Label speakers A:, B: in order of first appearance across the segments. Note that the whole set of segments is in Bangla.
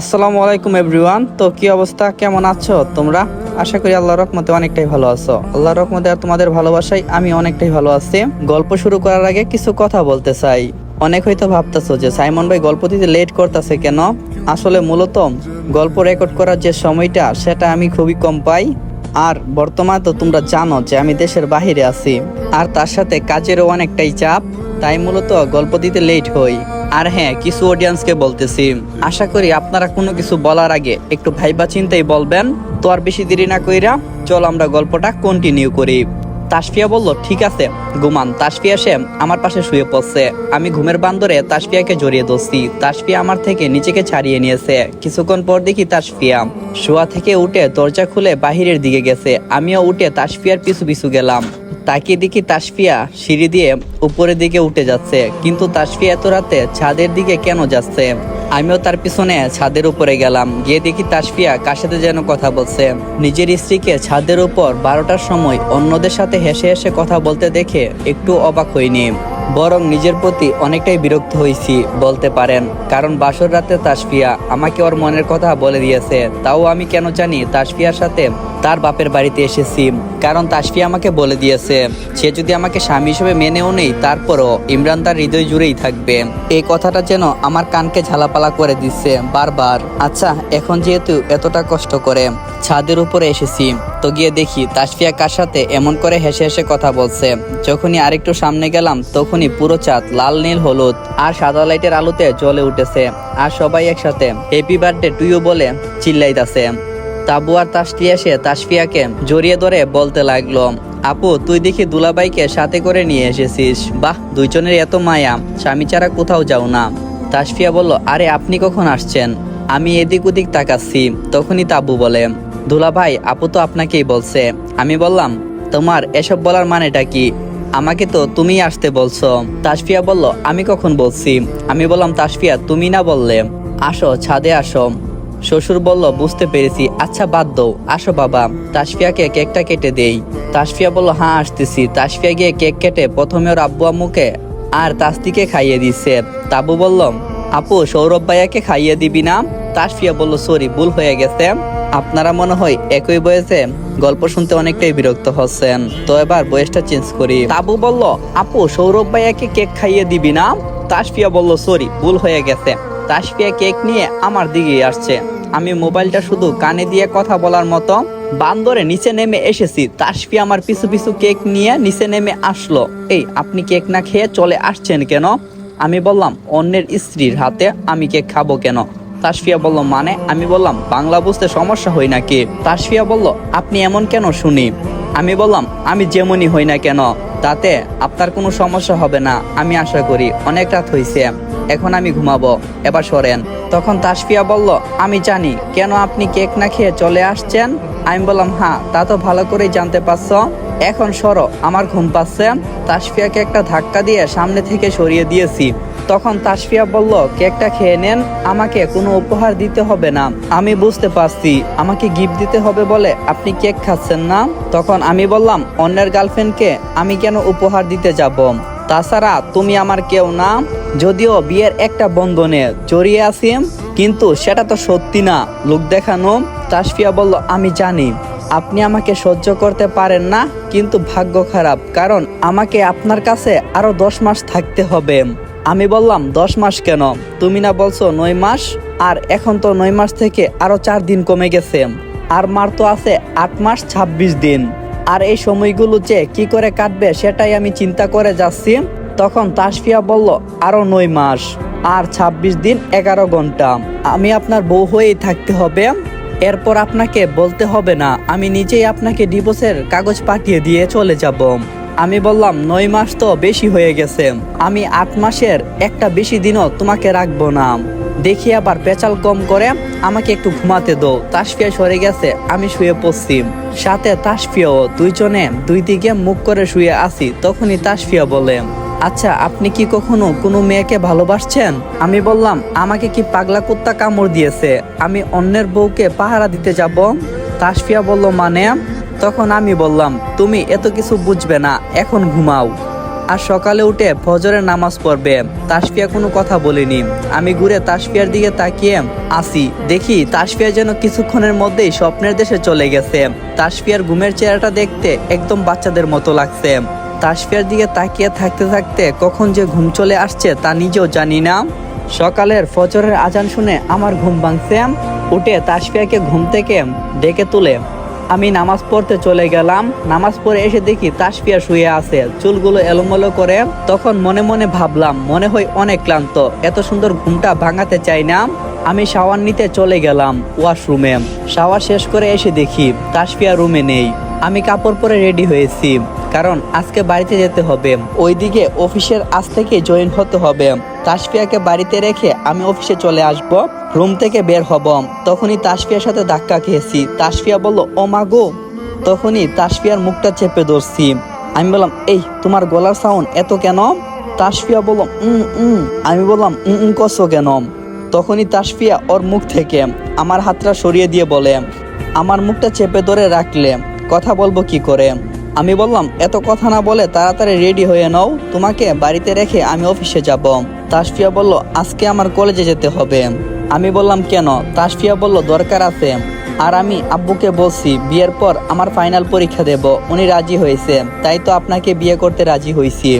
A: আসসালামু আলাইকুম এভরিওয়ান। তো কি অবস্থা? কেমন আছো তোমরা? আশা করি আল্লাহর রহমতে অনেকটাই ভালো আছো। আল্লাহর রহমতে আর তোমাদের ভালোবাসায় আমি অনেকটাই ভালো আছি। গল্প শুরু করার আগে কিছু কথা বলতে চাই। অনেক হয়তো ভাবতেছো যে সাইমন ভাই গল্প দিতে লেট করতেছে কেন? আসলে মূলত গল্প রেকর্ড করার যে সময়টা, সেটা আমি খুবই কম পাই। আর বর্তমানে তো তোমরা জানো যে আমি দেশের বাহিরে আছি। আর তার সাথে কাজেরও অনেকটাই চাপ, তাই মূলত গল্প দিতে লেট হই। আর হ্যাঁ কিছু অডিয়েন্সকে বলতেছি। আশা করি আপনারা কোনো কিছু বলার আগে একটু ভাইবা চিন্তাই বলবেন। তো আর বেশি দেরি না কইরা চল আমরা গল্পটা কন্টিনিউ করি। তাসফিয়া বলল, ঠিক আছে ঘুমান তাসফিয়া সে আমার পাশে শুয়ে পড়ছে। আমি ঘুমের বান্দরে তাসফিয়াকে জড়িয়ে ধরছি। তাসফিয়া আমার থেকে নিচেকে ছাড়িয়ে নিয়েছে। কিছুক্ষণ পর দেখি তাসফিয়া শোয়া থেকে উঠে দরজা খুলে বাহিরের দিকে গেছে। আমিও উঠে তাসফিয়ার পিছু পিছু গেলাম। তাকিয়ে দেখি তাসফিয়া সিঁড়ি দিয়ে উপরের দিকে উঠে যাচ্ছে। কিন্তু তাসফিয়া এত রাতে ছাদের দিকে কেন যাচ্ছে? আমিও তার পিছনে ছাদের উপরে গেলাম। গিয়ে দেখি তাসফিয়া কার সাথে যেন কথা বলছে। নিজের স্ত্রীকে ছাদের উপর বারোটার সময় অন্যদের সাথে হেসে হেসে কথা বলতে দেখে একটু অবাক হইনি। বরং নিজের প্রতি অনেকটাই বিরক্ত হয়েছি বলতে পারেন। কারণ বাসর রাতে তাসফিয়া আমাকে ওর মনের কথা বলে দিয়েছে। তাও আমি কেন জানি তাসফিয়ার সাথে তার বাপের বাড়িতে এসেছি। কারণ তাসফিয়া আমাকে বলে দিয়েছে, সে যদি আমাকে স্বামী হিসেবে মেনেও নেই, তারপরও ইমরান তার হৃদয় জুড়েই থাকবে। এই কথাটা যেন আমার কানকে ঝালাপালা করে দিচ্ছে বারবার। আচ্ছা এখন যেহেতু এতটা কষ্ট করে ছাদের উপরে এসেছি, তো গিয়ে দেখি তাসফিয়া কার সাথে এমন করে হেসে হেসে কথা বলছে। যখনই আরেকটু সামনে গেলাম, তখনই পুরো চাঁদ লাল, নীল, হলুদ আর সাদা লাইটের আলোতে জ্বলে উঠেছে। আর সবাই একসাথে হ্যাপি বার্থডে টুইও বলে চিল্লাইতাছে। তাবু আর এসে তাসফিয়াকে জড়িয়ে ধরে বলতে লাগল, আপু, তুই দেখি দুলাবাইকে সাথে করে নিয়ে এসেছিস। বাহ, দুইজনের এত মায়া, স্বামী ছাড়া কোথাও যাও না। তাসফিয়া বলল, আরে, আপনি কখন আসছেন? আমি এদিক ওদিক তাকাচ্ছি। তখনই তাবু বলে, দুলাভাই, আপু তো আপনাকেই বলছে। আমি বললাম, তোমার এসব বলার মানেটা কি? আমাকে তো তুমিই আসতে বলছো। তাসফিয়া বলল, আমি কখন বলছি? আমি বললাম, তাসফিয়া, তুমি না বললে। আসো, ছাদে আসো। শ্বশুর বলল, বুঝতে পেরেছি। আচ্ছা বাদ দাও। আসো বাবা। তাসফিয়াকে কেকটা কেটে দেই। তাসফিয়া বলল হ্যাঁ আসতেছি। তাসফিয়া গিয়ে কেক কেটে প্রথমে ওর আব্বু আম্মুকে আর তাস্তিকে খাইয়ে দিচ্ছে তাবু বলল, আপু, সৌরভ ভাইয়াকে খাইয়ে দিবি না? তাসফিয়া বলল, সরি, ভুল হয়ে গেছে। আপনারা মনে হয় একই বয়সে গল্প শুনতে অনেকটাই বিরক্ত হচ্ছেন। তো এবার বয়সটা চেঞ্জ করি। তাবু বলল, আপু, সৌরভ ভাইয়াকে কেক খাইয়ে দিবি না? তাসফিয়া বলল, সরি, ভুল হয়ে গেছে। তাসফিয়া কেক নিয়ে আমার দিকে আসছে। আমি মোবাইলটা শুধু কানে দিয়ে কথা বলার মতো। বান্দরে নিচে নেমে এসেছি। তাসফিয়া আমার পিছু পিছু কেক নিয়ে নিচে নেমে আসলো। এই, আপনি কেক না খেয়ে চলে আসছেন কেন? আমি বললাম, অন্যের স্ত্রীর হাতে আমি কেক খাব কেন? তাসফিয়া বলল মানে? আমি বললাম, বাংলা বুঝতে সমস্যা হয় নাকি? তাসফিয়া বলল, আপনি এমন কেন শুনি? আমি বললাম, আমি যেমনই হই না কেন। তাতে আপনার কোনো সমস্যা হবে না, আমি আশা করি। অনেক রাত হয়েছে এখন আমি ঘুমাবো। এবার সরেন। তখন তাসফিয়া বলল, আমি জানি, কেন আপনি কেক না খেয়ে চলে আসছেন? আমি বললাম হ্যাঁ তা তো ভালো করেই জানতে পারছ। এখন সরো, আমার ঘুম পাচ্ছে। তাসফিয়াকে একটা ধাক্কা দিয়ে সামনে থেকে সরিয়ে দিয়েছি। তখন তাসফিয়া বলল, কেকটা খেয়ে নেন, আমাকে কোনো উপহার দিতে হবে না। আমি বুঝতে পারছি, আমাকে গিফট দিতে হবে বলে আপনি কেক খাচ্ছেন না। তখন আমি বললাম, অন্যের গার্লফ্রেন্ডকে আমি কেন উপহার দিতে যাব? তাছাড়া তুমি আমার কেউ না। যদিও বিয়ের একটা বন্ধনে জড়িয়ে আছি, কিন্তু সেটা তো সত্যি না। লোক দেখানো। তাসফিয়া বলল, আমি জানি। আপনি আমাকে সহ্য করতে পারেন না, কিন্তু ভাগ্য খারাপ, কারণ আমাকে আপনার কাছে আরও দশ মাস থাকতে হবে। আমি বললাম, দশ মাস কেন? তুমি না বলছো নয় মাস? আর এখন তো নয় মাস থেকে আরও চার দিন কমে গেছে। আর মার তো আছে আট মাস ছাব্বিশ দিন। আর এই সময়গুলো যে কি করে কাটবে সেটাই আমি চিন্তা করে যাচ্ছি। তখন তাসফিয়া বলল, আরও নয় মাস। আর ২৬ দিন এগারো ঘণ্টা। আমি আপনার বউ হয়েই থাকতে হবে। এরপর আপনাকে বলতে হবে না, আমি নিজেই আপনাকে ডিভোর্সের কাগজ পাঠিয়ে দিয়ে চলে যাব। আমি বললাম, নয় মাস তো বেশি হয়ে গেছে। আমি আট মাসের একটা বেশি দিনও তোমাকে রাখব না। দেখি আবার পেঁচাল কম করে আমাকে একটু ঘুমাতে দো তাসফিয়া সরে গেছে, আমি শুয়ে পড়ছি। সাথে তাসফিয়াও, দুইজনে দুই দিকে মুখ করে শুয়ে আছি, তখনই তাসফিয়া বলে আচ্ছা আপনি কি কখনো কোনো মেয়েকে ভালোবাসছেন? আমি বললাম, আমাকে কি পাগলা কুত্তা কামড় দিয়েছে? আমি অন্যের বউকে পাহারা দিতে যাব? তাসফিয়া বলল মানে? তখন আমি বললাম, তুমি এত কিছু বুঝবে না, এখন ঘুমাও। আর সকালে উঠে ফজরের নামাজ পড়বে। তাসফিয়া কোনো কথা বলিনি। আমি ঘুরে তাসফিয়ার দিকে তাকিয়ে আসি। দেখি তাসফিয়া যেন কিছুক্ষণের মধ্যেই স্বপ্নের দেশে চলে গেছে। তাসফিয়ার ঘুমের চেহারাটা দেখতে একদম বাচ্চাদের মতো লাগছে। তাসফিয়ার দিকে তাকিয়ে থাকতে থাকতে কখন যে ঘুম চলে আসছে তা নিজেও জানি না। সকালের ফজরের আজান শুনে আমার ঘুম ভাঙছে। উঠে তাসফিয়াকে ঘুম থেকে ডেকে তুলে আমি নামাজ পড়তে চলে গেলাম। নামাজ পড়ে এসে দেখি তাসফিয়া শুয়ে আছে। চুলগুলো এলোমেলো করে তখন মনে মনে ভাবলাম, মনে হয় অনেক ক্লান্ত। এত সুন্দর ঘুমটা ভাঙাতে চাই না। আমি শাওয়ার নিতে চলে গেলাম ওয়াশরুমে। শাওয়ার শেষ করে এসে দেখি তাসফিয়া রুমে নেই। আমি কাপড় পরে রেডি হয়েছি। কারণ আজকে বাড়িতে যেতে হবে। ওইদিকে অফিসের আজ থেকে জয়েন হতে হবে। তাসফিয়াকে বাড়িতে রেখে আমি অফিসে চলে আসব। রুম থেকে বের হব। তখনই তাসফিয়ার সাথে ধাক্কা খেয়েছি। তাসফিয়া বলল, ও মা গো। তখনই তাসফিয়ার মুখটা চেপে ধরছি। আমি বললাম, এই, তোমার গলার সাউন্ড এত কেন? তাসফিয়া বলল, উম উম। আমি বললাম, উম উম, কসো কেন? তখনই তাসফিয়া ওর মুখ থেকে আমার হাতটা সরিয়ে দিয়ে বলে, আমার মুখটা চেপে ধরে রাখলে কথা বলব কি করে? আমি বললাম, এত কথা না বলে তাড়াতাড়ি রেডি হয়ে নাও, তোমাকে বাড়িতে রেখে আমি অফিসে যাব। তাসফিয়া বলল, আজকে আমার কলেজে যেতে হবে। আমি বললাম, কেন? তাসফিয়া বলল, দরকার আছে। আর আমি আব্বুকে বলছি, বিয়ের পর আমার ফাইনাল পরীক্ষা দেব। উনি রাজি হয়েছে, তাই তো আপনাকে বিয়ে করতে রাজি হয়েছি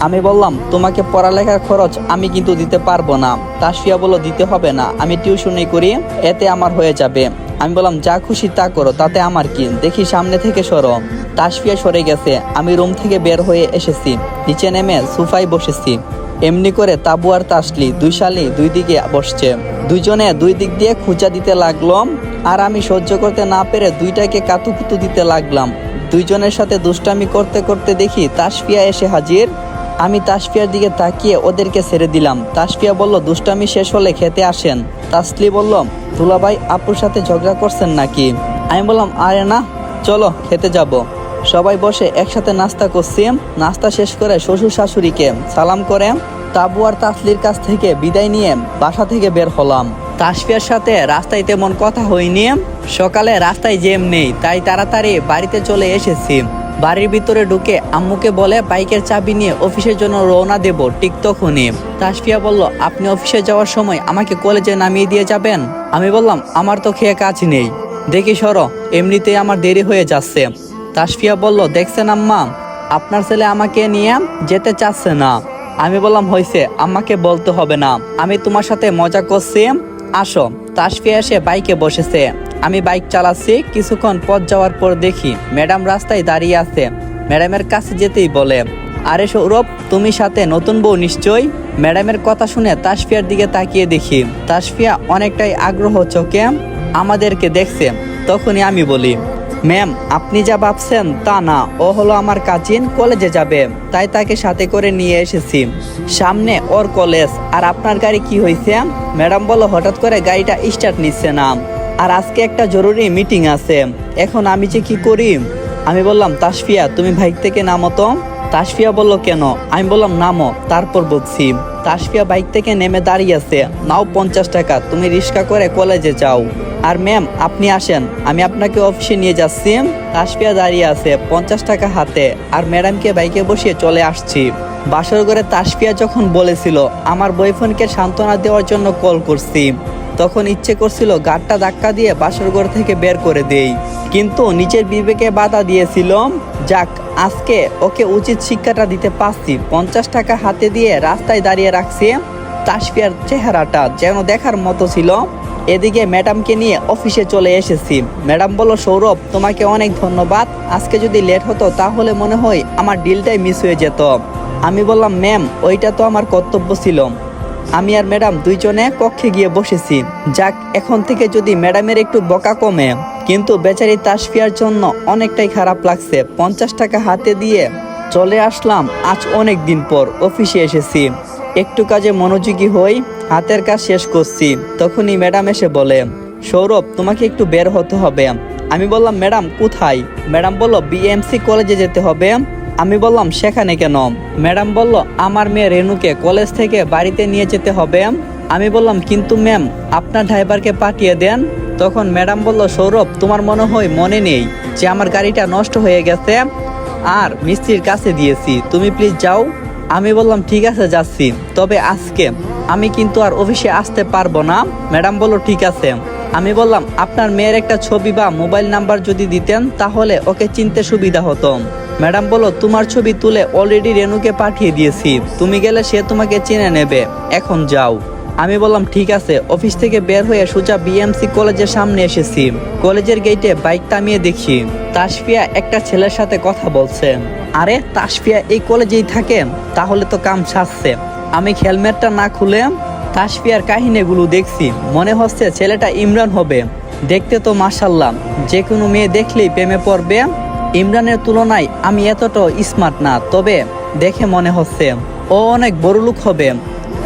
A: আমি বললাম, তোমাকে পড়ালেখার খরচ আমি কিন্তু দিতে পারব না। তাসফিয়া বলল, দিতে হবে না, আমি টিউশনি করি, এতে আমার হয়ে যাবে। আমি বললাম, যা খুশি তা করো, তাতে আমার কি? দেখি সামনে থেকে সরো। তাসফিয়া সরে গেছে, আমি রুম থেকে বের হয়ে এসেছি, নিচে নেমে সোফায় বসেছি। এমনি করে তাবু আর তাসলি, দুই শালি দুই দিকে বসছে। দুইজনে দুই দিক দিয়ে খুঁচা দিতে লাগল আর আমি সহ্য করতে না পেরে দুইটাকে কাতুকুতু দিতে লাগলাম। দুইজনের সাথে দুষ্টামি করতে করতে দেখি তাসফিয়া এসে হাজির আমি তাসফিয়ার দিকে তাকিয়ে ওদেরকে ছেড়ে দিলাম। তাসফিয়া বলল, দুষ্টামি শেষ হলে খেতে আসেন। তাসলি বলল, দুলাভাই, আপুর সাথে ঝগড়া করছেন নাকি? আমি বললাম, আরে না, চলো, খেতে যাব। সবাই বসে একসাথে নাস্তা করছি। নাস্তা শেষ করে শ্বশুর শাশুড়িকে সালাম করে তাবু আর তাসলির কাছ থেকে বিদায় নিয়ে বাসা থেকে বের হলাম। তাসফিয়ার সাথে রাস্তায় তেমন কথা হয়নি। সকালে রাস্তায় জেম নেই, তাই তাড়াতাড়ি বাড়িতে চলে এসেছি। বাড়ির ভিতরে ঢুকে আম্মুকে বলে, বাইকের চাবি নিয়ে অফিসের জন্য রওনা দেব। ঠিক তখনই তাসফিয়া বলল, আপনি অফিসে যাওয়ার সময় আমাকে কলেজে নামিয়ে দিয়ে যাবেন? আমি বললাম, আমার তো খেয়ে কাজ নেই। দেখি সরো, এমনিতেই আমার দেরি হয়ে যাচ্ছে। তাসফিয়া বলল, দেখছেন আম্মা, আপনার ছেলে আমাকে নিয়ে যেতে চাচ্ছে না। আমি বললাম হয়েছে আমাকে বলতে হবে না। আমি তোমার সাথে মজা করছি। আসো। তাসফিয়া এসে বাইকে বসেছে। আমি বাইক চালাচ্ছি, কিছুক্ষণ পথ যাওয়ার পর দেখি ম্যাডাম রাস্তায় দাঁড়িয়ে আছে। ম্যাডামের কাছে যেতেই বলে, আরে সৌরভ, তুমি সাথে নতুন বউ নিশ্চয়ই? ম্যাডামের কথা শুনে তাসফিয়ার দিকে তাকিয়ে দেখি তাসফিয়া অনেকটাই আগ্রহ চোখে আমাদেরকে দেখছে। তখনই আমি বলি ম্যাম, আপনি যা ভাবছেন তা না। ও হলো আমার কাজিন কলেজে যাবে। তাই তাকে সাথে করে নিয়ে এসেছি। সামনে ওর কলেজ আর আপনার গাড়ি কি হয়েছে? ম্যাডাম বলো হঠাৎ করে গাড়িটা স্টার্ট নিচ্ছে না। আর আজকে একটা জরুরি মিটিং আছে। এখন আমি যে কি করি? আমি বললাম, তাসফিয়া, তুমি বাইক থেকে নামো তো। তাসফিয়া বলল, কেন? আমি বললাম, নামো। তারপর বলছি, তাসফিয়া বাইক থেকে নেমে দাঁড়িয়ে আছে। নাও পঞ্চাশ টাকা, তুমি রিক্সা করে কলেজে যাও। আর ম্যাম আপনি আসেন। আমি আপনাকে অফিসে নিয়ে যাচ্ছি। তাসফিয়া দাঁড়িয়ে আছে পঞ্চাশ টাকা হাতে। আর ম্যাডামকে বাইকে বসিয়ে চলে আসছি। বাসর ঘরে তাসফিয়া যখন বলেছিল, আমার বয়ফ্রেন্ডকে সান্ত্বনা দেওয়ার জন্য কল করছি। তখন ইচ্ছে করছিল গাড়টা ধাক্কা দিয়ে বাসর ঘর থেকে বের করে দেই। কিন্তু নিচের বিবেকে বাধা দিয়েছিল, যাক, আজকে ওকে উচিত শিক্ষাটা দিতে পারছি। পঞ্চাশ টাকা হাতে দিয়ে রাস্তায় দাঁড়িয়ে রাখছি। তাসপিয়ার চেহারাটা যেন দেখার মতো ছিল। এদিকে ম্যাডামকে নিয়ে অফিসে চলে এসেছি। ম্যাডাম বলো সৌরভ, তোমাকে অনেক ধন্যবাদ। আজকে যদি লেট হতো, তাহলে মনে হয় আমার ডিলটাই মিস হয়ে যেত। আমি বললাম, ম্যাম, ওইটা তো আমার কর্তব্য ছিল। আমি আর ম্যাডাম দুইজনে কক্ষে গিয়ে বসেছি। যাক, এখন থেকে যদি ম্যাডামের একটু বকা কমে, কিন্তু বেচারি তাসফিয়ার জন্য অনেকটাই খারাপ লাগছে। পঞ্চাশ টাকা হাতে দিয়ে চলে আসলাম আজ অনেক দিন পর অফিসে এসেছি। একটু কাজে মনোযোগী হই হাতের কাজ শেষ করছি। তখনই ম্যাডাম এসে বলে, সৌরভ, তোমাকে একটু বের হতে হবে। আমি বললাম, ম্যাডাম, কোথায়? ম্যাডাম বলল, বিএমসি কলেজে যেতে হবে। আমি বললাম, সেখানে কেন? ম্যাডাম বলল, আমার মেয়ে রেনুকে কলেজ থেকে বাড়িতে নিয়ে যেতে হবে। আমি বললাম, কিন্তু ম্যাম, আপনার ড্রাইভারকে পাঠিয়ে দেন। তখন ম্যাডাম বলল, সৌরভ, তোমার মনে হয় মনে নেই যে আমার গাড়িটা নষ্ট হয়ে গেছে? আর মিস্ত্রির কাছে দিয়েছি, তুমি প্লিজ যাও। আমি বললাম, ঠিক আছে, যাচ্ছি। তবে আজকে আমি কিন্তু আর অফিসে আসতে পারব না। ম্যাডাম বলল, ঠিক আছে। আমি বললাম, আপনার মেয়ের একটা ছবি বা মোবাইল নাম্বার যদি দিতেন, তাহলে ওকে চিনতে সুবিধা হতো। ম্যাডাম বলল, তোমার ছবি তুলে অলরেডি রেনুকে পাঠিয়ে দিয়েছি। তুমি গেলে সে তোমাকে চিনে নেবে। এখন যাও। আমি বললাম, ঠিক আছে। অফিস থেকে বের হয়ে সোজা বিএমসি কলেজের সামনে এসেছি। কলেজের গেটে বাইক থামিয়ে দেখি, তাসফিয়া একটা ছেলের সাথে কথা বলছে। আরে, তাসফিয়া এই কলেজেই থাকে? তাহলে তো কাম ছাড়ছে আমি হেলমেটটা না খুলে তাসফিয়ার কাহিনীগুলো দেখছি। মনে হচ্ছে ছেলেটা ইমরান হবে। দেখতে তো মাসাল্লাম যে কোনো মেয়ে দেখলেই প্রেমে পড়বে। ইমরানের তুলনায় আমি এতটাও স্মার্ট না, তবে দেখে মনে হচ্ছে ও অনেক বড় লোক হবে।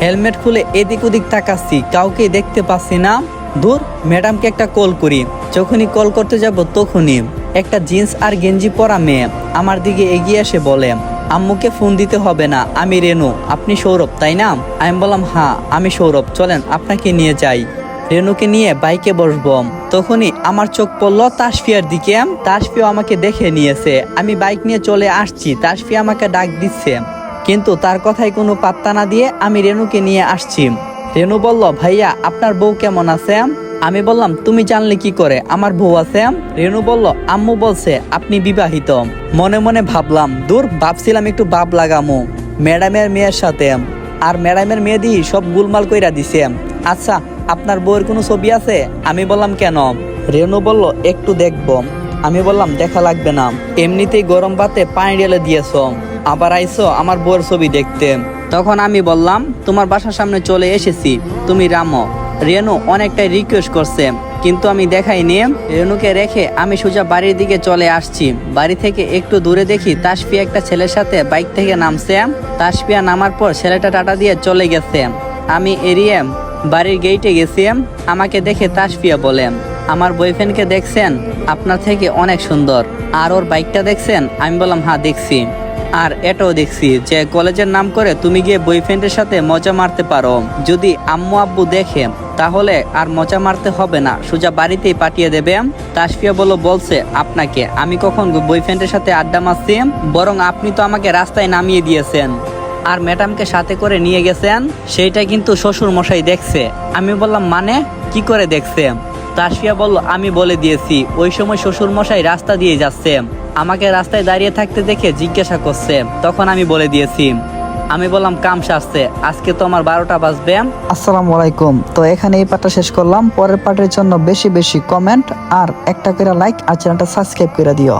A: হেলমেট খুলে এদিক ওদিক তাকাচ্ছি, কাউকে দেখতে পাচ্ছি না। দূর ম্যাডামকে একটা কল করি। যখনই কল করতে যাব তখনই। একটা জিন্স আর গেঞ্জি পরা মেয়ে আমার দিকে এগিয়ে এসে বলে আম্মুকে ফোন দিতে হবে না, আমি রেনু। আপনি সৌরভ, তাই না? আমি বললাম হ্যাঁ আমি সৌরভ। চলেন, আপনাকে নিয়ে যাই। রেনুকে নিয়ে বাইকে বসবো। তখনই আমার চোখ পড়ল তাসফিয়ার দিকে। তাসফিয়া আমাকে দেখে নিয়েছে। আমি বাইক নিয়ে চলে আসছি। তাসফিয়া আমাকে ডাক দিচ্ছে। কিন্তু তার কথায় কোনো পাত্তা না দিয়ে আমি রেনুকে নিয়ে আসছি। রেনু বলল, ভাইয়া, আপনার বউ কেমন আছে? আমি বললাম, তুমি জানলে কি করে? আমার বউ আছে রেনু বলল, আম্মু বলছে, আপনি বিবাহিত। মনে মনে ভাবলাম, দূর, ভাবছিলাম একটু বাপ লাগামো। ম্যাডামের মেয়ের সাথে আর ম্যাডামের মেয়ে দিয়ে সব গুলমাল কইরা দিছে আচ্ছা আপনার বউয়ের কোনো ছবি আছে? আমি বললাম, কেন? রেনু বলল, একটু দেখব। আমি বললাম, দেখা লাগবে না। এমনিতেই গরম ভাতে পানি ঢেলে দিয়েছ। আবার আইসো আমার বউয়ের ছবি দেখতে। তখন আমি বললাম, তোমার বাসার সামনে চলে এসেছি। তুমি রামো। রেনু অনেকটাই রিকোয়েস্ট করছে, কিন্তু আমি দেখাইনি। রেনুকে রেখে আমি সোজা বাড়ির দিকে চলে আসছি। বাড়ি থেকে একটু দূরে দেখি তাসফিয়া একটা ছেলের সাথে বাইক থেকে নামছে। তাসফিয়া নামার পর ছেলেটা টাটা দিয়ে চলে গেছে। আমি এরিয়ে বাড়ির গেইটে গেছি। আমাকে দেখে তাসফিয়া বলে, আমার বয়ফ্রেন্ডকে দেখছেন? আপনার থেকে অনেক সুন্দর। আর ওর বাইকটা দেখছেন? আমি বললাম হ্যাঁ দেখছি। আর এটাও দেখছি যে কলেজের নাম করে তুমি গিয়ে বয়ফ্রেন্ডের সাথে মজা মারতে পারো। যদি আম্মু আব্বু দেখে তাহলে আর মজা মারতে হবে না, সোজা বাড়িতেই পাঠিয়ে দেবে। তাসফিয়া বলো, বলছে, আপনাকে, আমি কখন বয়ফ্রেন্ডের সাথে আড্ডা মারছি? বরং আপনি তো আমাকে রাস্তায় নামিয়ে দিয়েছেন। আর ম্যাডামকে সাথে করে নিয়ে গেছেন, সেইটা কিন্তু শ্বশুর মশাই দেখছে। আমি বললাম মানে? কি করে দেখছে? তাসফিয়া বলল, আমি বলে দিয়েছি, ওই সময় শ্বশুর মশাই রাস্তা দিয়ে যাচ্ছে। আমাকে রাস্তায় দাঁড়িয়ে থাকতে দেখে জিজ্ঞাসা করছে, তখন আমি বলে দিয়েছি। আমি বললাম, কাম সাজছে আজকে তো আমার বারোটা বাজবে।
B: আসসালামু আলাইকুম। তো এখানে এই পার্টটা শেষ করলাম। পরের পার্টের জন্য বেশি বেশি কমেন্ট আর একটা করে লাইক আর চ্যানেলটা সাবস্ক্রাইব করে দিও।